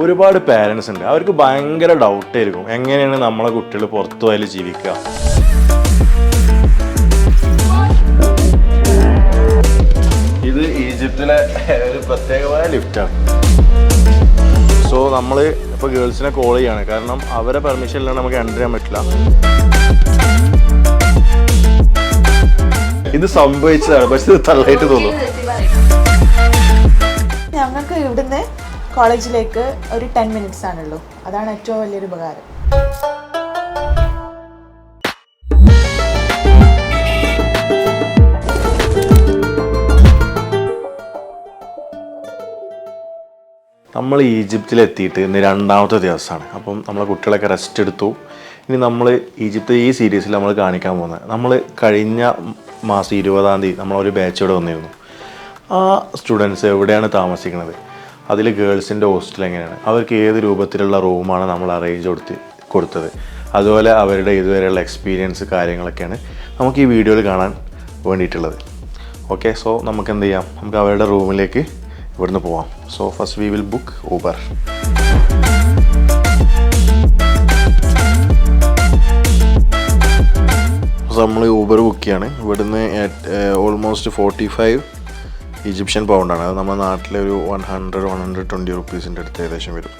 ഒരുപാട് പേരൻസ് ഉണ്ട്. അവർക്ക് ഭയങ്കര ഡൗട്ട് ആയിരിക്കും. എങ്ങനെയാണ് നമ്മളെ കുട്ടികൾ പുറത്തു പോയാൽ ജീവിക്കുക? ഇത് ഈജിപ്തിലെ ഒരു പ്രത്യേകമായ ലിഫ്റ്റാണ് സോ നമ്മൾ ഇപ്പോൾ ഗേൾസിനെ കോൾ ചെയ്യാണ്. കാരണം അവരെ പെർമിഷൻ ഇല്ലാണ്ട് നമുക്ക് എന്റർ ചെയ്യാൻ പറ്റില്ല. ഇത് സംഭവിച്ചതാണ്. പക്ഷെ ഇത് തള്ളായിട്ട് തോന്നുന്നു ഞങ്ങൾക്ക് ഇവിടുന്ന് കോളേജിലേക്ക് ഒരു ടെൻ മിനിറ്റ്സ് ആണുള്ളൂ. അതാണ് ഏറ്റവും വലിയൊരു ഉപകാരം. നമ്മൾ ഈജിപ്തിലെത്തിയിട്ട് ഇന്ന് രണ്ടാമത്തെ ദിവസമാണ്. അപ്പം നമ്മളെ കുട്ടികളൊക്കെ റെസ്റ്റ് എടുത്തു. ഇനി നമ്മൾ ഈജിപ്ത് ഈ സീരീസിൽ നമ്മൾ കാണിക്കാൻ പോകുന്നത്. നമ്മൾ കഴിഞ്ഞ മാസം ഇരുപതാം തീയതി നമ്മളൊരു ബാച്ചോടെ വന്നിരുന്നു. ആ സ്റ്റുഡൻസ് എവിടെയാണ് താമസിക്കുന്നത്? അതിൽ ഗേൾസിന്റെ ഹോസ്റ്റൽ എങ്ങനെയാണ്? അവർക്ക് ഏത് രൂപത്തിലുള്ള റൂമാണ് നമ്മൾ അറേഞ്ച് കൊടുത്ത് കൊടുത്തത്? അതുപോലെ അവരുടെ ഇതുവരെയുള്ള എക്സ്പീരിയൻസ് കാര്യങ്ങളൊക്കെയാണ് നമുക്ക് ഈ വീഡിയോയിൽ കാണാൻ വേണ്ടിയിട്ടുള്ളത്. ഓക്കെ സോ നമുക്ക് എന്ത് ചെയ്യാം? നമുക്ക് അവരുടെ റൂമിലേക്ക് ഇവിടുന്ന് പോവാം. So first we will book Uber നമ്മൾ ഊബർ ബുക്ക് ചെയ്യാണ്. ഇവിടുന്ന് ഓൾമോസ്റ്റ് ഫോർട്ടി ഫൈവ് ഈജിപ്ഷ്യൻ പൗണ്ടാണ്. അത് നമ്മുടെ നാട്ടിലെ ഒരു one hundred one hundred twenty റുപ്പീസിന്റെ അടുത്ത് ഏകദേശം വരും.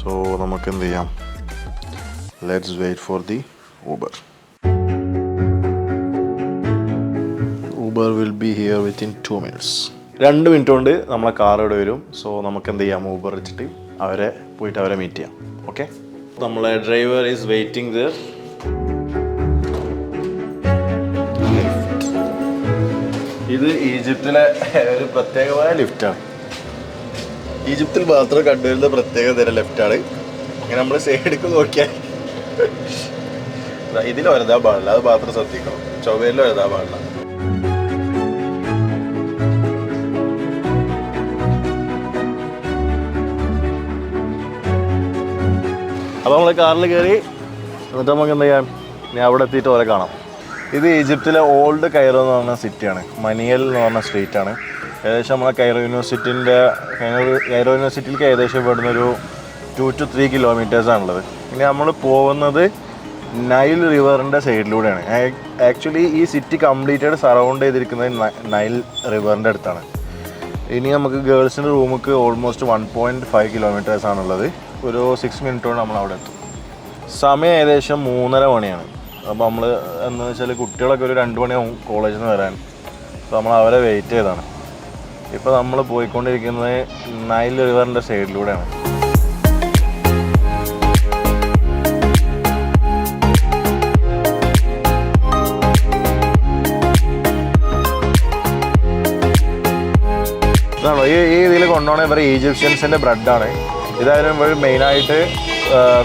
സോ നമുക്ക് എന്ത് ചെയ്യാം let's wait for the Uber Uber will be here within two minutes രണ്ട് മിനിറ്റ് കൊണ്ട് നമ്മളെ കാർ ഇവിടെ വരും. സോ നമുക്ക് എന്ത് ചെയ്യാം ഊബർ വെച്ചിട്ട് അവരെ പോയിട്ട് അവരെ മീറ്റ് ചെയ്യാം. ഓക്കെ നമ്മളെ ഡ്രൈവർ ഈസ് വെയിറ്റിംഗ് ദർ ഇത് ഈജിപ്തിലെ ഒരു പ്രത്യേകമായ ലിഫ്റ്റാണ് ഈജിപ്തിൽ മാത്രം കണ്ടുവരുന്ന പ്രത്യേക തരം ലെഫ്റ്റാണ് ഇങ്ങനെ നമ്മൾ സൈഡിലേക്ക് നോക്കിയാൽ ഇതിൽ വലുതാൻ പാടില്ല അത് മാത്രം ശ്രദ്ധിക്കണം. ചൊവ്വയിൽ വലുതാൻ പാടില്ല. അപ്പോൾ നമ്മൾ കാറിൽ കയറി എന്നിട്ട് നമുക്ക് എന്താ ചെയ്യാം? ഇനി അവിടെ എത്തിയിട്ട് ഓരെ കാണാം. ഇത് ഈജിപ്തിലെ ഓൾഡ് കൈറോ എന്ന് പറഞ്ഞ സിറ്റിയാണ്. മനിയൽ എന്ന് പറഞ്ഞ സ്ട്രീറ്റ് ആണ്. ഏകദേശം നമ്മളെ കൈറോ യൂണിവേഴ്സിറ്റിന്റെ കൈറോ യൂണിവേഴ്സിറ്റിയിലേക്ക് ഏകദേശം ഇവിടുന്ന് ഒരു ടു ടു ത്രീ കിലോമീറ്റേഴ്സാണുള്ളത് ഇനി നമ്മൾ പോകുന്നത് നൈൽ റിവറിന്റെ സൈഡിലൂടെയാണ് ആക്ച്വലി ഈ സിറ്റി കംപ്ലീറ്റഡ് സറൗണ്ട് ചെയ്തിരിക്കുന്നത് നൈൽ റിവറിന്റെ അടുത്താണ്. ഇനി നമുക്ക് ഗേൾസിന്റെ റൂമുക്ക് almost one point five kilometres ആണുള്ളത്. ഒരു സിക്സ് മിനിറ്റോടെ നമ്മൾ അവിടെ എത്തും. സമയം ഏകദേശം മൂന്നര മണിയാണ്. അപ്പോൾ നമ്മൾ എന്ന് വെച്ചാൽ കുട്ടികളൊക്കെ ഒരു രണ്ട് മണിയാവും കോളേജിൽ നിന്ന് വരാൻ. അപ്പോൾ നമ്മൾ അവരെ വെയിറ്റ് ചെയ്താണ്. ഇപ്പോൾ നമ്മൾ പോയിക്കൊണ്ടിരിക്കുന്നത് നൈൽ റിവറിന്റെ സൈഡിലൂടെയാണ് ഈ ഈ ഇതിൽ കൊണ്ടുപോകണ ഇവർ ഈജിപ്ഷ്യൻസിന്റെ ബ്രെഡാണ് ഇതായാലും ഇവർ മെയിനായിട്ട്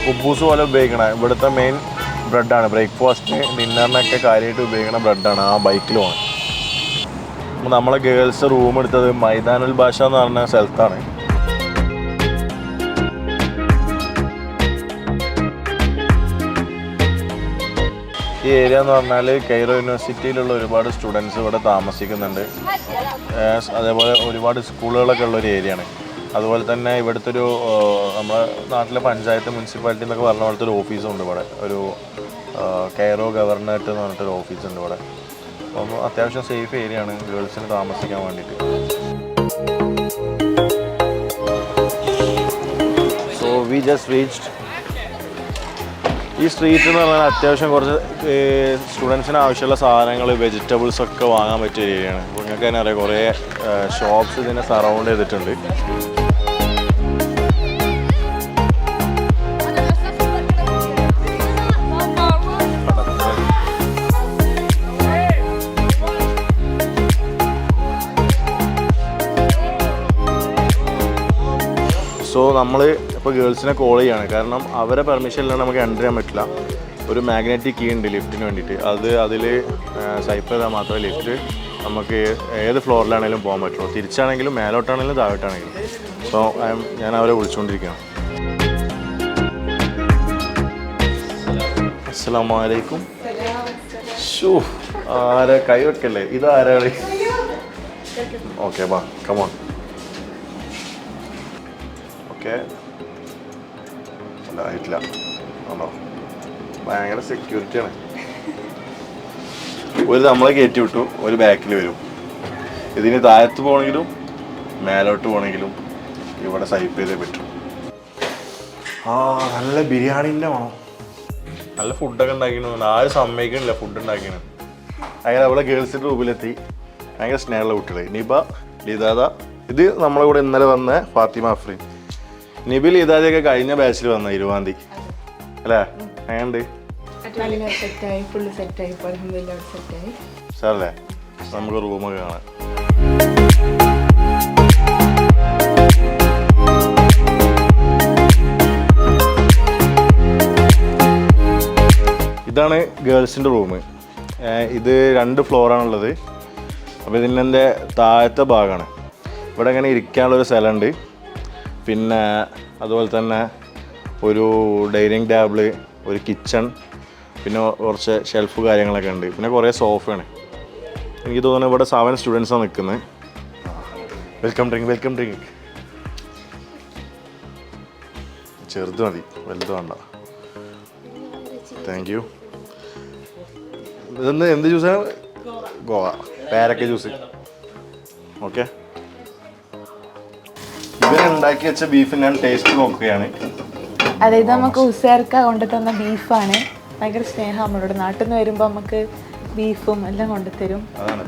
കുബൂസ് പോലെ ഉപയോഗിക്കണേ. ഇവിടുത്തെ മെയിൻ ബ്രെഡാണ്. ബ്രേക്ക്ഫാസ്റ്റിന് ഡിന്നറിനൊക്കെ കാര്യമായിട്ട് ഉപയോഗിക്കുന്ന ബ്രെഡാണ്. ആ ബൈക്കിലുമാണ് അപ്പോൾ നമ്മളെ ഗേൾസ് റൂം എടുത്തത് മൈതാനുൽ ഭാഷ എന്ന് പറഞ്ഞ സ്ഥലത്താണ്. ഈ ഏരിയ എന്ന് പറഞ്ഞാൽ കൈറോ യൂണിവേഴ്സിറ്റിയിലുള്ള ഒരുപാട് സ്റ്റുഡൻസ് ഇവിടെ താമസിക്കുന്നുണ്ട്. അതേപോലെ ഒരുപാട് സ്കൂളുകളൊക്കെ ഉള്ള ഒരു ഏരിയയാണ് അതുപോലെ തന്നെ ഇവിടുത്തെ ഒരു നമ്മുടെ നാട്ടിലെ പഞ്ചായത്ത് മുനിസിപ്പാലിറ്റി എന്നൊക്കെ പറഞ്ഞ പോലത്തെ ഒരു ഓഫീസും ഉണ്ട് ഇവിടെ. ഒരു കെയറോ ഗവർണറേറ്റ് എന്ന് പറഞ്ഞിട്ടൊരു ഓഫീസുണ്ട് ഇവിടെ. അപ്പം അത്യാവശ്യം സേഫ് ഏരിയ ആണ്. ഗേൾസിന് താമസിക്കാൻ വേണ്ടിയിട്ട്. സോ വി ജസ്റ്റ് റീച്ച്ഡ് ഈ സ്ട്രീറ്റ് എന്ന് പറഞ്ഞാൽ അത്യാവശ്യം കുറച്ച് സ്റ്റുഡൻസിന് ആവശ്യമുള്ള സാധനങ്ങൾ വെജിറ്റബിൾസ് ഒക്കെ വാങ്ങാൻ പറ്റിയ ഏരിയയാണ്. അപ്പോൾ നിങ്ങൾക്ക് തന്നെ അറിയാം കുറേ ഷോപ്സ് ഇതിനെ സറൗണ്ട് ചെയ്തിട്ടുണ്ട്. ഇപ്പോൾ ഗേൾസിനെ കോൾ ചെയ്യാണ്. കാരണം അവരെ പെർമിഷൻ ഇല്ലാണ്ട് നമുക്ക് എന്റർ ചെയ്യാൻ പറ്റില്ല. ഒരു മാഗ്നറ്റിക് കീ ഉണ്ട് ലിഫ്റ്റിന് വേണ്ടിയിട്ട്. അത് അതിൽ സൈപ്പ് ചെയ്താൽ മാത്രമേ ലിഫ്റ്റ് നമുക്ക് ഏത് ഫ്ലോറിലാണെങ്കിലും പോകാൻ പറ്റുള്ളൂ. തിരിച്ചാണെങ്കിലും മേലോട്ടാണെങ്കിലും താഴോട്ടാണെങ്കിലും. സോ ഞാൻ അവരെ വിളിച്ചുകൊണ്ടിരിക്കുകയാണ് അസ്സലാമലൈക്കും. ഷൂ ആരെ കൈ വെക്കല്ലേ? ഇത് ആരാണ് ഓക്കെ ബാ കമോൺ ഓക്കെ ആയിട്ടില്ല ആണോ? ഭയങ്കര സെക്യൂരിറ്റിയാണ് ഒരു നമ്മളെ കയറ്റി വിട്ടു ഒരു ബാക്കിൽ വരും. ഇതിന് താഴത്ത് പോകണമെങ്കിലും മേലോട്ട് പോകണമെങ്കിലും ഇവിടെ സൈപ്പ് ചെയ്തേ പറ്റും. ആ നല്ല ബിരിയാണിന്റെ വേണം നല്ല ഫുഡൊക്കെ ഉണ്ടാക്കിയിരുന്നു ആരും സമ്മതിക്കണില്ല ഫുഡ് ഉണ്ടാക്കിയാണ് അങ്ങനെ അവിടെ ഗേൾസിന്റെ റൂമിലെത്തി ഭയങ്കര സ്നേഹമുള്ള കുട്ടികൾ നിബ ലിതാദ ഇത് നമ്മളെ കൂടെ ഇന്നലെ വന്ന ഫാത്തിമ അഫ്രീൻ. നിബി ഇതാദ്യമൊക്കെ കഴിഞ്ഞ ബാച്ചിൽ വന്ന ഇരുപതാം തീയതി അല്ലേ സെറ്റായി സാറല്ലേ നമുക്ക് റൂമൊക്കെ കാണാം. ഇതാണ് ഗേൾസിന്റെ റൂം. ഇത് രണ്ട് ഫ്ലോറാണുള്ളത്. അപ്പോൾ ഇതിന്റെ താഴത്തെ ഭാഗമാണ് ഇവിടെ ഇങ്ങനെ ഇരിക്കാനുള്ളൊരു സ്ഥലമുണ്ട്. പിന്നെ അതുപോലെ തന്നെ ഒരു ഡൈനിങ് ടേബിൾ ഒരു കിച്ചൺ പിന്നെ കുറച്ച് ഷെൽഫ് കാര്യങ്ങളൊക്കെ ഉണ്ട്. പിന്നെ കുറേ സോഫയാണ് എനിക്ക് തോന്നുന്നു ഇവിടെ സെവൻ സ്റ്റുഡൻസാണ് നിൽക്കുന്നത് വെൽക്കം ഡ്രിങ്ക് വെൽക്കം ഡ്രിങ്ക് ചെറുത് മതി വലുത് വേണ്ട. താങ്ക് യു ഇതൊന്ന് എന്ത് ജ്യൂസാണ് ഗോവ. പേരക്ക ജ്യൂസ് ഓക്കെ ഇവൻ ഉണ്ടാക്കി വെച്ച ബീഫ് ഞാൻ ടേസ്റ്റ് നോക്കുകയാണ്. അതായത് നമുക്ക് ഉസേർക്ക കൊണ്ടു തന്ന ബീഫാണ് ഭയങ്കര സ്നേഹം നമ്മളോട്. നാട്ടിൽ നിന്ന് വരുമ്പോൾ നമുക്ക് ബീഫും എല്ലാം കൊണ്ടുതരും. അതാണ്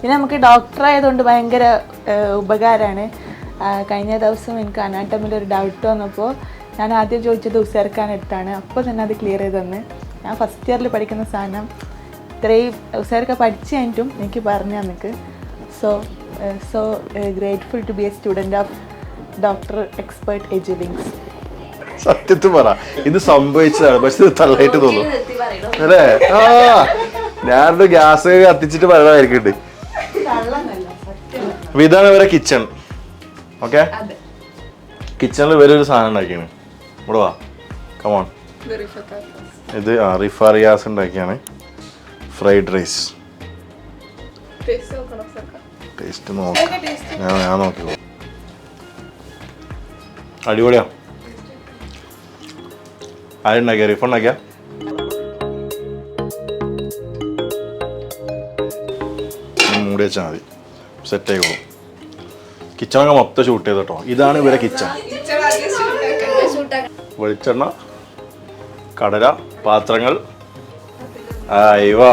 പിന്നെ നമുക്ക് ഡോക്ടർ ആയതുകൊണ്ട് ഭയങ്കര ഉപകാരമാണ് കഴിഞ്ഞ ദിവസം എനിക്ക് അനാട്ടമിൽ ഒരു ഡൗട്ട് വന്നപ്പോൾ ഞാൻ ആദ്യം ചോദിച്ചത് ഉസേർക്കാൻ എടുത്താണ്. അപ്പോൾ തന്നെ അത് ക്ലിയർ ചെയ്ത് തന്ന്. ഞാൻ ഫസ്റ്റ് ഇയറിൽ പഠിക്കുന്ന സാധനം ഇത്രയും ഉസേർക്ക പഠിച്ചു കഴിഞ്ഞിട്ടും എനിക്ക് പറഞ്ഞു തന്നിക്ക്. So so grateful to be a student of doctor expert എജിലിങ്സ് സത്യത്തിൽ പറ. ഇത് സംഭവിച്ചതാണ്. പക്ഷെ ഇത് തള്ളായിട്ട് തോന്നും അല്ലേ? ആ. ഞാനൊരു ഗ്യാസ് കത്തിച്ചിട്ട് പറയണമായിരിക്കും അപ്പൊ ഇതാണ് ഇവരെ കിച്ചൺ ഓക്കെ കിച്ചണിൽ ഇവരെ ഒരു സാധനം ഉണ്ടാക്കിയാണ്. ഇവിടെ വാ. കമോൺ ഇത് ആ റിഫാറിയാസ് ഉണ്ടാക്കിയാണ്. ഫ്രൈഡ് റൈസ് ടേസ്റ്റ് നോക്കാം ഞാൻ ഞാൻ നോക്കിക്കോ. അടിപൊളിയാ. ആരുണ്ടാക്കിയ റീഫണ്ട് ആക്കിയ? മൂടി വെച്ചാൽ മതി. സെറ്റ് ആയിക്കോളും. കിച്ചണൊക്കെ മൊത്തം ഷൂട്ട് ചെയ്ത് കേട്ടോ. ഇതാണ് ഇവരെ കിച്ചൺ. വെളിച്ചെണ്ണ കടല പാത്രങ്ങൾ. അയ്യോ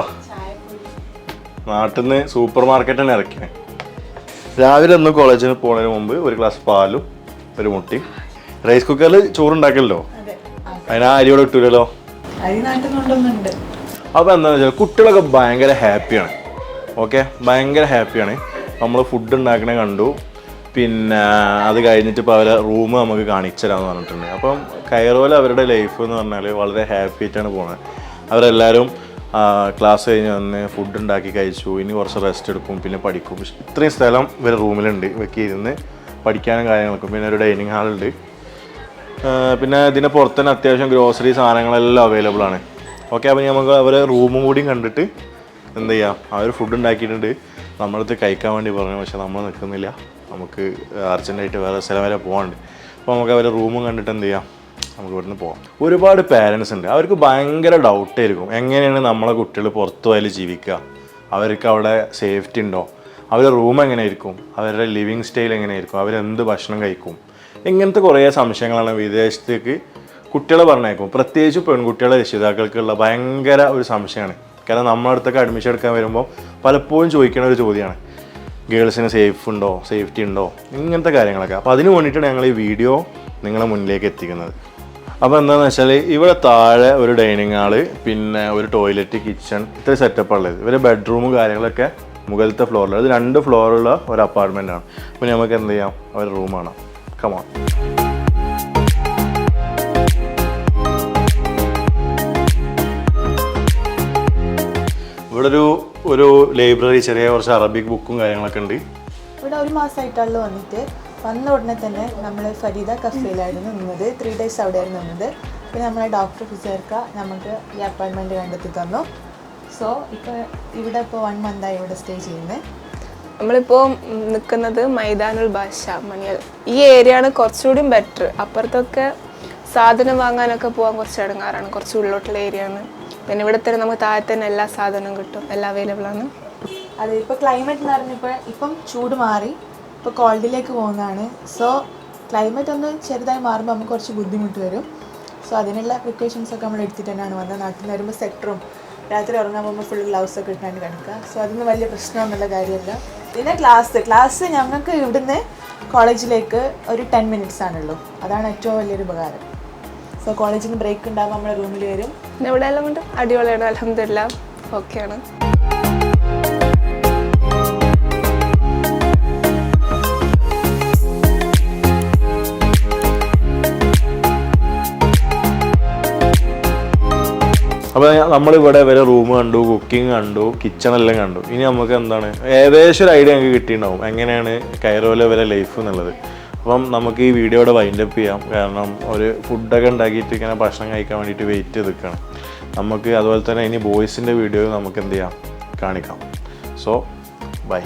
നാട്ടിൽ നിന്ന് സൂപ്പർ മാർക്കറ്റ് തന്നെ ഇറക്കിയത് രാവിലെ ഒന്ന് കോളേജിൽ പോകുന്നതിന് മുമ്പ് ഒരു ഗ്ലാസ് പാലും ഒരു മുട്ടി റൈസ് കുക്കറിൽ ചോറുണ്ടാക്കല്ലോ അതെ. അതിന് ആ അരിയോടെ നാട്ടിൽ അപ്പോൾ എന്താണെന്ന് വെച്ചാൽ കുട്ടികളൊക്കെ ഭയങ്കര ഹാപ്പിയാണ്. ഓക്കെ ഭയങ്കര ഹാപ്പിയാണ്. നമ്മൾ ഫുഡ് ഉണ്ടാക്കണേ കണ്ടു. പിന്നെ അത് കഴിഞ്ഞിട്ട് ഇപ്പോൾ അവരെ റൂം നമുക്ക് കാണിച്ചു തരാമെന്ന് പറഞ്ഞിട്ടുണ്ട്. അപ്പം കയറോലെ അവരുടെ ലൈഫ് എന്ന് പറഞ്ഞാൽ വളരെ ഹാപ്പി ആയിട്ടാണ് പോകുന്നത് അവരെല്ലാവരും ക്ലാസ് കഴിഞ്ഞ് വന്ന് ഫുഡ് ഉണ്ടാക്കി കഴിച്ചു. ഇനി കുറച്ച് റെസ്റ്റ് എടുക്കും പിന്നെ പഠിക്കും. ഇത്രയും സ്ഥലം ഇവരെ റൂമിലുണ്ട് ഇവയ്ക്ക് ഇരുന്ന് പഠിക്കാനും കാര്യങ്ങൾക്കും. പിന്നെ ഒരു ഡൈനിങ് ഹാളുണ്ട് പിന്നെ ഇതിന് പുറത്ത് തന്നെ അത്യാവശ്യം ഗ്രോസറി സാധനങ്ങളെല്ലാം അവൈലബിൾ ആണ്. ഓക്കെ അപ്പോൾ നമുക്ക് അവരെ റൂമും കൂടിയും കണ്ടിട്ട് എന്ത് ചെയ്യാം? അവർ ഫുഡ് ഉണ്ടാക്കിയിട്ടുണ്ട്. നമ്മളത് കഴിക്കാൻ വേണ്ടി പറഞ്ഞു പക്ഷേ നമ്മൾ നിൽക്കുന്നില്ല നമുക്ക് അർജന്റായിട്ട് വേറെ സ്ഥലം വരെ പോകാനുണ്ട് അപ്പോൾ നമുക്ക് അവരെ റൂമും കണ്ടിട്ട് എന്ത് ചെയ്യാം? നമുക്ക് ഇവിടുന്ന് പോകാം ഒരുപാട് പേരൻസ് ഉണ്ട്. അവർക്ക് ഭയങ്കര ഡൗട്ടായിരിക്കും എങ്ങനെയാണ് നമ്മളെ കുട്ടികൾ പുറത്തു പോയാൽ ജീവിക്കുക? അവർക്ക് അവിടെ സേഫ്റ്റി ഉണ്ടോ? അവരുടെ റൂം എങ്ങനെയായിരിക്കും? അവരുടെ ലിവിങ് സ്റ്റൈൽ എങ്ങനെയായിരിക്കും? അവരെന്ത് ഭക്ഷണം കഴിക്കും? ഇങ്ങനത്തെ കുറേ സംശയങ്ങളാണ് വിദേശത്തേക്ക് കുട്ടികളെ പറഞ്ഞേക്കും പ്രത്യേകിച്ച് പെൺകുട്ടികളെ രക്ഷിതാക്കൾക്കുള്ള ഭയങ്കര ഒരു സംശയമാണ്. കാരണം നമ്മുടെ അടുത്തൊക്കെ അഡ്മിഷൻ എടുക്കാൻ വരുമ്പോൾ പലപ്പോഴും ചോദിക്കുന്ന ഒരു ചോദ്യമാണ്. ഗേൾസിന് സേഫ് ഉണ്ടോ? സേഫ്റ്റി ഉണ്ടോ? ഇങ്ങനത്തെ കാര്യങ്ങളൊക്കെ. അപ്പോൾ അതിന് വേണ്ടിയിട്ടാണ് ഞങ്ങൾ ഈ വീഡിയോ നിങ്ങളെ മുന്നിലേക്ക് എത്തിക്കുന്നത്. അപ്പോൾ എന്താണെന്ന് വെച്ചാൽ ഇവിടെ താഴെ ഒരു ഡൈനിങ് ഹാൾ പിന്നെ ഒരു ടോയ്ലറ്റ് കിച്ചൺ ഇത്ര സെറ്റപ്പ് ഉള്ളത് ഇവരെ ബെഡ്റൂമും കാര്യങ്ങളൊക്കെ മുകളിലത്തെ ഫ്ലോറിൽ ഇത് രണ്ട് ഫ്ലോറുള്ള ഒരു അപ്പാർട്ട്മെന്റ് ആണ്. അപ്പോൾ നമുക്ക് എന്ത് ചെയ്യാം? അവർ റൂമാണ് കമാൺ ഇവിടെ ഒരു ഒരു ലൈബ്രറി ചെറിയ കുറച്ച് അറബിക് ബുക്കും കാര്യങ്ങളൊക്കെ ഉണ്ട്. ഇവിടെ ഒരു മാസമായിട്ടാണല്ലോ വന്നിട്ട്. വന്ന ഉടനെ തന്നെ നമ്മൾ ഫരീദ കഫേയിലായിരുന്നു നിന്നത്. ത്രീ ഡേയ്സ് അവിടെയായിരുന്നു നിന്നത്. പിന്നെ നമ്മളെ ഡോക്ടർ ഫിസേർക്ക നമുക്ക് ഈ അപ്പോയിൻമെന്റ് കണ്ടെത്തി തന്നു സോ ഇപ്പോൾ ഇവിടെ ഇപ്പോൾ വൺ മന്തായി ഇവിടെ സ്റ്റേ ചെയ്യുന്നത് നമ്മളിപ്പോൾ നിൽക്കുന്നത് മൈതാനുൽ ഭാഷ മണിയൽ. ഈ ഏരിയ ആണ് കുറച്ചുകൂടി ബെറ്റർ അപ്പുറത്തൊക്കെ സാധനം വാങ്ങാനൊക്കെ പോകാൻ കുറച്ച് ഇടങ്ങാറാണ്. കുറച്ച് ഉള്ളോട്ടുള്ള ഏരിയ ആണ്. പിന്നെ ഇവിടെ തന്നെ നമുക്ക് താഴെ തന്നെ എല്ലാ സാധനവും കിട്ടും. എല്ലാം അവൈലബിൾ ആണ്. അതെ ഇപ്പോൾ ക്ലൈമറ്റ് എന്ന് പറഞ്ഞപ്പോൾ ഇപ്പം ചൂട് മാറി. ഇപ്പോൾ കോൾഡിലേക്ക് പോകുന്നതാണ്. സോ ക്ലൈമറ്റ് ഒന്ന് ചെറുതായി മാറുമ്പോൾ നമുക്ക് കുറച്ച് ബുദ്ധിമുട്ട് വരും. സോ അതിനുള്ള പ്രിക്കോഷൻസ് ഒക്കെ നമ്മൾ എടുത്തിട്ട് തന്നെയാണ് വന്നത്. നാട്ടിൽ നിന്ന് വരുമ്പോൾ സെക്ടറും രാത്രി ഉറങ്ങാൻ പോകുമ്പോൾ ഫുൾ ഗ്ലൗസ് ഒക്കെ ഇട്ടാണ് കിടക്കുക. സോ അതൊന്നും വലിയ പ്രശ്നമൊന്നുള്ള കാര്യമല്ല. പിന്നെ ക്ലാസ് ക്ലാസ് ഞങ്ങൾക്ക് ഇവിടുന്ന് കോളേജിലേക്ക് ഒരു ടെൻ മിനിറ്റ്സ് ആണുള്ളൂ. അതാണ് ഏറ്റവും വലിയൊരു ഉപകാരം. സോ കോളേജിൽ നിന്ന് ബ്രേക്ക് ഉണ്ടാകുമ്പോൾ നമ്മുടെ റൂമിൽ വരും. ഇവിടെ എല്ലാം അടിപൊളിയാണ്. അലഹമില്ല ഓക്കെയാണ് അപ്പോൾ നമ്മളിവിടെ വരെ റൂം കണ്ടു കുക്കിംഗ് കണ്ടു കിച്ചൺ എല്ലാം കണ്ടു. ഇനി നമുക്ക് എന്താണ്? ഏകദേശം ഒരു ഐഡിയ ഞങ്ങൾക്ക് കിട്ടിയിട്ടുണ്ടാവും. എങ്ങനെയാണ് കയറോലെ വരെ ലൈഫ് എന്നുള്ളത്. അപ്പം നമുക്ക് ഈ വീഡിയോ വീഡിയോയുടെ വൈൻഡപ്പ് ചെയ്യാം. കാരണം ഒരു ഫുഡൊക്കെ ഉണ്ടാക്കിയിട്ട് ഇങ്ങനെ ഭക്ഷണം കഴിക്കാൻ വേണ്ടിയിട്ട് വെയിറ്റ് ചെയ്ത് നിൽക്കണം നമുക്ക് അതുപോലെ തന്നെ ഇനി ബോയ്സിന്റെ വീഡിയോ നമുക്ക് എന്ത് ചെയ്യാം? കാണിക്കാം. So by